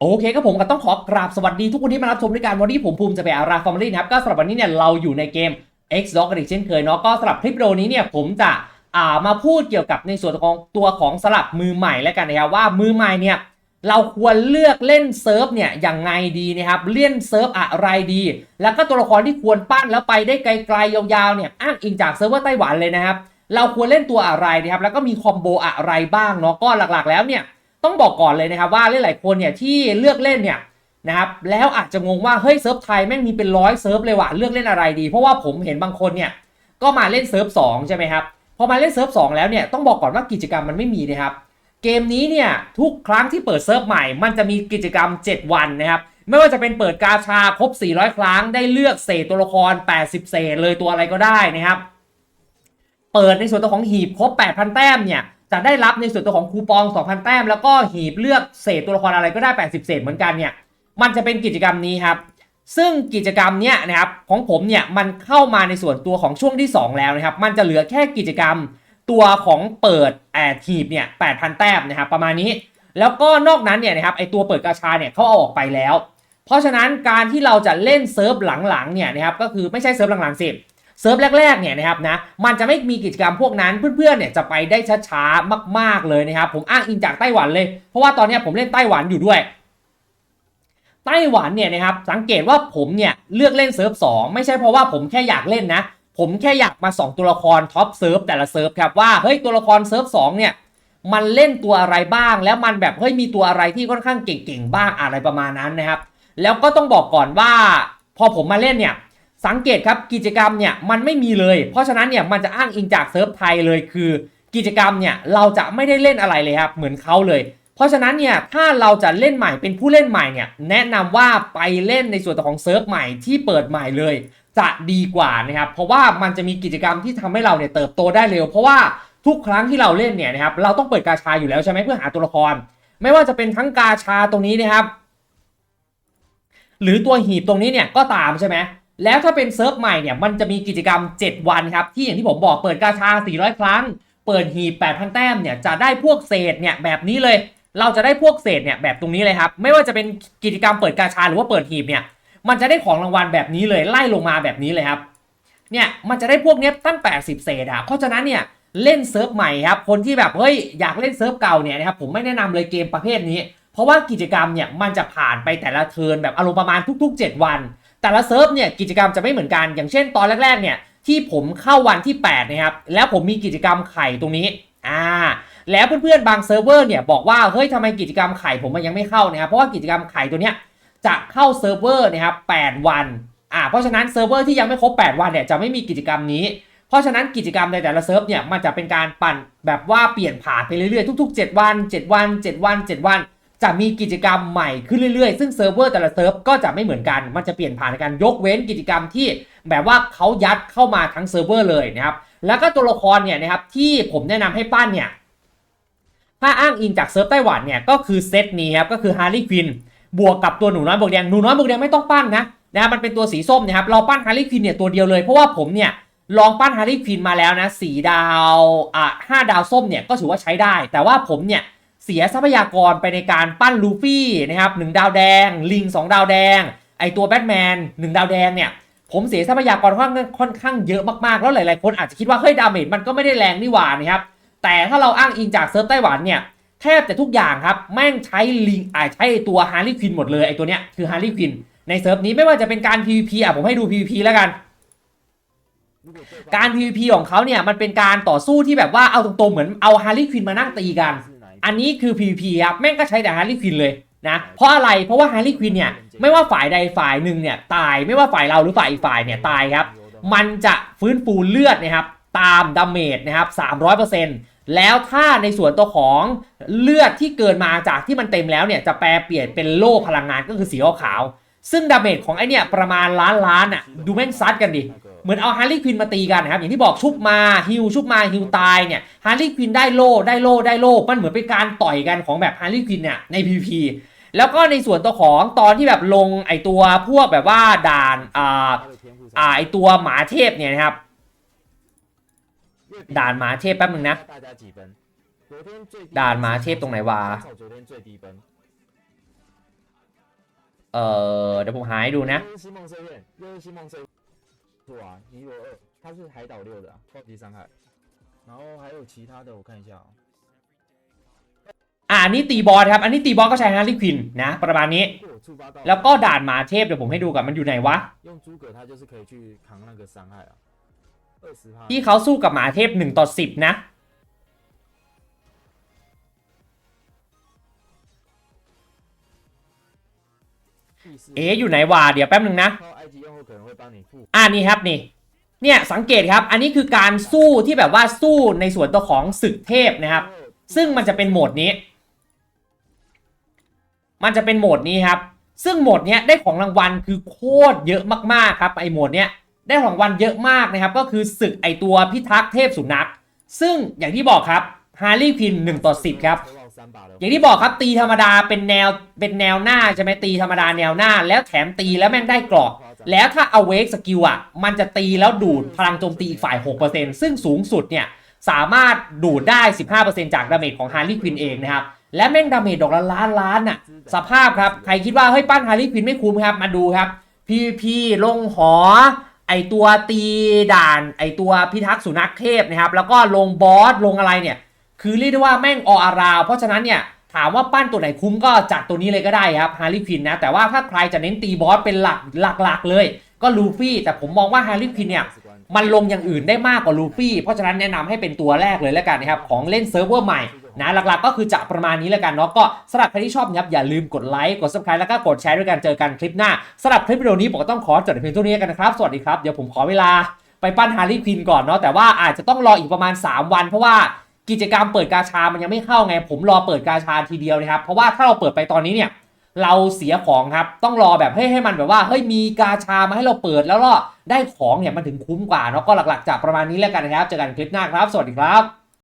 โอเคครับผมก็ต้องขอกราบสวัสดีทุกคนที่มารับชมด้วยกันวันนี้ผมภูมิจะไปอาราฟอร์มลี่นะครับ ก็สำหรับวันนี้เนี่ยเราอยู่ในเกม X d o g กันอีกเช่นเคยเนาะก็สำหรับคลิปวิดีโอนี้เนี่ยผมจะอ่ามาพูดเกี่ยวกับในส่วนของตัวของสลับมือใหม่แล้วกันนะครับว่ามือใหม่เนี่ยเราควรเลือกเล่นเซิร์ฟเนี่ยยังไงดีนะครับเล่นเซิร์ฟอะไรดี แล้วก็ตัวละครที่ควรปั้นแล้วไปได้ไกลๆยาวๆเนี่ยอ้างอิงจากเซิร์ฟเวอร์ไต้หวันเลยนะครับเราควรเล่นตัวอะไรนะครับแล้วก็มีคอมโบอะไรบ้างเนาะก็หลักๆแล้วเนี่ย ต้องบอกก่อนเลยนะครับว่าหลายๆคนเนี่ยที่เลือกเล่นเนี่ยนะครับแล้วอาจจะงงว่าเฮ้ยเซิร์ฟไทยแม่งมีเป็นร้อยเซิร์ฟเลยว่ะเลือกเล่นอะไรดี เพราะว่าผมเห็นบางคนเนี่ยก็มาเล่นเซิร์ฟสองใช่ไหมครับพอมาเล่นเซิร์ฟสองแล้วเนี่ยต้องบอกก่อนว่ากิจกรรมมันไม่มีนะครับเกมนี้เนี่ยทุกครั้งที่เปิดเซิร์ฟใหม่ มันจะมีกิจกรรม 7 วันนะครับไม่ว่าจะเป็นเปิดกาชาครบ 400 ครั้งได้เลือกเศษตัวละคร 80 เศษเลยตัวอะไรก็ได้นะครับเปิดในส่วนตัวของหีบครบ 8,000 แต้มเนี่ย จะได้รับในส่วนตัวของคูปอง 2,000 แต้ม แล้วก็หีบเลือกเศษตัวละครอะไรก็ได้ 80 เศษเหมือนกันเนี่ย มันจะเป็นกิจกรรมนี้ครับ ซึ่งกิจกรรมเนี้ยนะครับของผมเนี่ยมันเข้ามาในส่วนตัวของช่วงที่ 2 แล้วนะครับ มันจะเหลือแค่กิจกรรมตัวของเปิดแอดหีบเนี่ย 8,000 แต้มนะครับประมาณนี้ แล้วก็นอกนั้นเนี่ยนะครับไอตัวเปิดกาชาเนี่ยเขาเอาออกไปแล้ว เพราะฉะนั้นการที่เราจะเล่นเซิร์ฟหลังๆเนี่ยนะครับก็คือไม่ใช่เซิร์ฟหลังๆสิ เซิร์ฟแรกๆเนี่ยนะครับนะมันจะไม่มีกิจกรรมพวกนั้นเพื่อนๆเนี่ยจะไปได้ช้าๆมาก ๆเลยนะครับผมอ้างอิงจากไต้หวันเลย เพราะว่าตอนนี้ผมเล่นไต้หวันอยู่ด้วยไต้หวันเนี่ยนะครับสังเกตว่าผมเนี่ยเลือกเล่นเซิร์ฟ2ไม่ใช่เพราะว่าผมแค่อยากเล่นนะ ผมแค่อยากมาส่องตัวละครท็อปเซิร์ฟแต่ละเซิร์ฟครับว่าเฮ้ยตัวละครเซิร์ฟ2เนี่ยมันเล่นตัวอะไรบ้าง แล้วมันแบบเฮ้ยมีตัวอะไรที่ค่อนข้างเก่งๆบ้างอะไรประมาณนั้นนะครับ แล้วก็ต้องบอกก่อนว่า พอผมมาเล่นเนี่ย สังเกตครับกิจกรรมเนี่ยมันไม่มีเลย เพราะฉะนั้นเนี่ยมันจะอ้างอิงจากเซิร์ฟไทยเลยคือ กิจกรรมเนี่ยเราจะไม่ได้เล่นอะไรเลยครับเหมือนเขาเลย เพราะฉะนั้นเนี่ยถ้าเราจะเล่นใหม่เป็นผู้เล่นใหม่เนี่ยแนะนำว่าไปเล่นในส่วนของเซิร์ฟใหม่ที่เปิดใหม่เลย จะดีกว่านะครับเพราะว่ามันจะมีกิจกรรมที่ทำให้เราเนี่ยเติบโตได้เร็ว เพราะว่าทุกครั้งที่เราเล่นเนี่ยนะครับเราต้องเปิดกาชาอยู่แล้วใช่ไหมเพื่อหาตัวละคร ไม่ว่าจะเป็นทั้งกาชาตรงนี้นะครับ หรือตัวหีบตรงนี้เนี่ยก็ตามใช่ไหม แล้วถ้าเป็นเซิร์ฟใหม่เนี่ยมันจะมีกิจกรรม 7 วันครับ ที่อย่างที่ผมบอกเปิดกาชา 400 ครั้ง เปิดหีบ 8,000 แต้มเนี่ยจะได้พวกเศษเนี่ยแบบนี้เลย เราจะได้พวกเศษเนี่ยแบบตรงนี้เลยครับ ไม่ว่าจะเป็นกิจกรรมเปิดกาชาหรือว่าเปิดหีบเนี่ยมันจะได้ของรางวัลแบบนี้เลยไล่ลงมาแบบนี้เลยครับเนี่ยมันจะได้พวกเนี้ยตั้ง 80 เศษอะเพราะฉะนั้นเนี่ยเล่นเซิร์ฟใหม่ครับคนที่แบบเฮ้ยอยากเล่นเซิร์ฟเก่าเนี่ยนะครับผมไม่แนะนำเลยเกมประเภทนี้ เพราะว่ากิจกรรมเนี่ยมันจะผ่านไปแต่ละเทิร์นแบบอารมณ์ประมาณทุก ๆ 7 วัน แต่ละเซิร์ฟเนี่ยกิจกรรมจะไม่เหมือนกัน อย่างเช่นตอนแรกๆเนี่ยที่ผมเข้าวันที่8นะครับแล้วผมมีกิจกรรมไข่ตรงนี้อ่าแล้วเพื่อนๆบางเซิร์ฟเวอร์เนี่ยบอกว่าเฮ้ยทำไมกิจกรรมไข่ผมมันยังไม่เข้านะครับเพราะว่ากิจกรรมไข่ตัวเนี้ยจะเข้าเซิร์ฟเวอร์นะครับ8วันอ่าเพราะฉะนั้นเซิร์ฟเวอร์ที่ยังไม่ครบ 8 วันเนี่ยจะไม่มีกิจกรรมนี้ เพราะฉะนั้นกิจกรรมในแต่ละเซิร์ฟเนี่ยมันจะเป็นการปั่นแบบว่าเปลี่ยนผ่านไปเรื่อยๆทุก ๆ 7 วัน 7 วัน 7 วัน 7 วัน จะมีกิจกรรมใหม่ขึ้นเรื่อยๆ ซึ่งเซิร์ฟเวอร์แต่ละเซิร์ฟก็จะไม่เหมือนกัน มันจะเปลี่ยนผ่านการยกเว้นกิจกรรมที่แบบว่าเขายัดเข้ามาทั้งเซิร์ฟเวอร์เลยนะครับ แล้วก็ตัวละครเนี่ยนะครับที่ผมแนะนำให้ปั้นเนี่ย ถ้าอ้างอิงจากเซิร์ฟไต้หวันเนี่ยก็คือเซตนี้ครับ ก็คือฮาร์ลีควินบวกกับตัวหนูน้อยบวกแดง หนูน้อยบวกแดงไม่ต้องปั้นนะนะมันเป็นตัวสีส้มนะครับ เราปั้นฮาร์ลีควินเนี่ยตัวเดียวเลย เพราะว่าผมเนี่ยลองปั้นฮาร์ลีควินมาแล้วนะสีดาวอะห้าดาวส้มเนี่ยก็ถือว่าใช้ได้ แต่ว่าผมเนี่ย เสียทรัพยากรไปในการปั้นลูฟี่นะครับหนึ่งดาวแดง ลิงสองดาวแดง ไอตัวแบทแมนหนึ่งดาวแดงเนี่ยผมเสียทรัพยากรค่อนข้างค่อนข้างเยอะมากๆ แล้วหลายๆ คนอาจจะคิดว่าเฮ้ยดาเมจมันก็ไม่ได้แรงนี่หว่านะครับ แต่ถ้าเราอ้างอิงจากเซิร์ฟไต้หวันเนี่ยแทบจะทุกอย่างครับ แม่งใช้ลิงอ่าใช้ตัวฮาร์ลีควินหมดเลยไอตัวเนี้ยคือฮาร์ลีควินในเซิร์ฟนี้ไม่ว่าจะเป็นการ PVP อะผมให้ดู PVP แล้วกัน การ PVP ของเขาเนี่ยมันเป็นการต่อสู้ที่แบบว่าเอาตรงๆเหมือนเอาฮาร์ลีควินมานั่งตีกัน อันนี้คือ PVP ครับแม่งก็ใช้แต่ฮาร์ลีควินเลยนะเพราะอะไรเพราะว่าฮาร์ลีควินเนี่ยไม่ว่าฝ่ายใดฝ่ายหนึ่งเนี่ยตายไม่ว่าฝ่ายเราหรือฝ่ายอีกฝ่ายเนี่ยตายครับมันจะฟื้นฟูเลือดนะครับตามดาเมจนะครับ300%แล้วถ้าในส่วนตัวของเลือดที่เกินมาจากที่มันเต็มแล้วเนี่ยจะแปลเปลี่ยนเป็นโล่พลังงานก็คือสีขาวซึ่งดาเมจของไอเนี่ยประมาณล้านล้านอะดูแม่งซัดกันดิ เหมือนเอาฮาร์ลีควินมาตีกันนะครับอย่างที่บอกชุบมาฮิวชุบมาฮิวตายเนี่ยฮาร์ลีควินได้โล่ได้โล่ได้โล่มันเหมือนเป็นการต่อยกันของแบบฮาร์ลีควินเนี่ยใน PVP แล้วก็ในส่วนตัวของตอนที่แบบลงไอตัวพวกแบบว่าด่านอ่าอ่าไอตัวหมาเทพเนี่ยนะครับ ด่านหมาเทพแป๊บหนึ่งนะ ด่านหมาเทพตรงไหนวะเออเดี๋ยวผมหาให้ดูนะ 又是星梦深渊，又是星梦深对啊，尼罗二，它是海岛六的、啊、暴击伤害，然后还有其他的，我看一下啊、 อ่าอันนี้ตีบอสครับ อันนี้ตีบอสก็ใช้ฮาร์ลีควินนะ ประมาณนี้ 如果我触发到， แล้วก็ด่านหมาเทพเดี๋ยวผมให้ดูกับมันอยู่ไหนวะ 用诸葛，它就是可以去扛那个伤害啊，二十趴。 ที่เขาสู้กับหมาเทพ1ต่อ10 นะ เอ๋อยู่ไหนวะเดี๋ยวแป๊บหนึ่งนะอ่านี่ครับนี่ เนี่ยสังเกตครับ อันนี้คือการสู้ที่แบบว่าสู้ในส่วนตัวของศึกเทพนะครับ ซึ่งมันจะเป็นโหมดนี้ มันจะเป็นโหมดนี้ครับ ซึ่งโหมดเนี้ยได้ของรางวัลคือโคตรเยอะมากๆครับไอโหมดเนี้ยได้ของรางวัลเยอะมากนะครับ ก็คือศึกไอตัวพิทักษ์เทพสุนัขซึ่งอย่างที่บอกครับฮาร์ลี่พิน1ต่อ10 ครับ อย่างที่บอกครับตีธรรมดาเป็นแนวเป็นแนวหน้าใช่ไหมตีธรรมดาแนวหน้า แล้วแถมตีแล้วแม่งได้เกรอกแล้วถ้า awake skill อะ มันจะตีแล้วดูดพลังโจมตีอีกฝ่าย 6%ซึ่งสูงสุดเนี่ย สามารถดูดได้ 15%จากดาเมจของฮาร์ e ี q ควินเองนะครับ และแม่งดาเมจดอกละล้านล้านอะ สภาพครับ ใครคิดว่า เฮ้ยปั้นฮาร์ e ี q ควินไม่คุ้มครับ มาดูครับ PVP ลงหอ ไอตัวตีด่าน ไอตัวพิทักษ์สุนัขเทพนะครับ แล้วก็ลงบอสลงอะไรเนี่ย คือเรียกได้ว่าแม่งออาราว เพราะฉะนั้นเนี่ยถามว่าปั้นตัวไหนคุ้มก็จัดตัวนี้เลยก็ได้ครับฮาร์ e ีควินนะ แต่ว่าถ้าใครจะเน้นตีบอสเป็นหลักหลักๆเลย ก็ลูฟี่ แต่ผมมองว่าฮาร์ e ีควินเนี่ยมันลงอย่างอื่นได้มากกว่าลูฟี่ เพราะฉะนั้นแนะนำให้เป็นตัวแรกเลยแล้วกันนะครับ ของเล่นเซิร์ฟเวอร์ใหม่นะหลักๆก็คือจะประมาณนี้แล้วกันเนาะก็สำหรับใครที่ชอบนะครับอย่าลืมกดไลค์กด subscribe แล้วก็กดแชร์ด้วยกันเจอกันคลิปหน้าสำหรับคลิปวิดีโอนี้ผมก็ต้องขอจบเพียงเท่านี้กันนะครับสวัสดีครับเดี๋ยวผมขอเวลาไปปั้นฮาร์ลีควินก่อนเนาะแต่ว่าอาจจะต้องรออีกประมาณ 3 วันเพราะว่า กิจกรรมเปิดกาชา มันยังไม่เข้าไง ผมรอเปิดกาชาทีเดียวนะครับ เพราะว่าถ้าเราเปิดไปตอนนี้เนี่ยเราเสียของครับ ต้องรอแบบให้ให้มันแบบว่าเฮ้ยมีกาชามาให้เราเปิดแล้วก็ได้ของเนี่ยมันถึงคุ้มกว่าเนาะก็หลักๆจากประมาณนี้แล้วกันนะครับเจอกันคลิปหน้าครับ สวัสดีครับ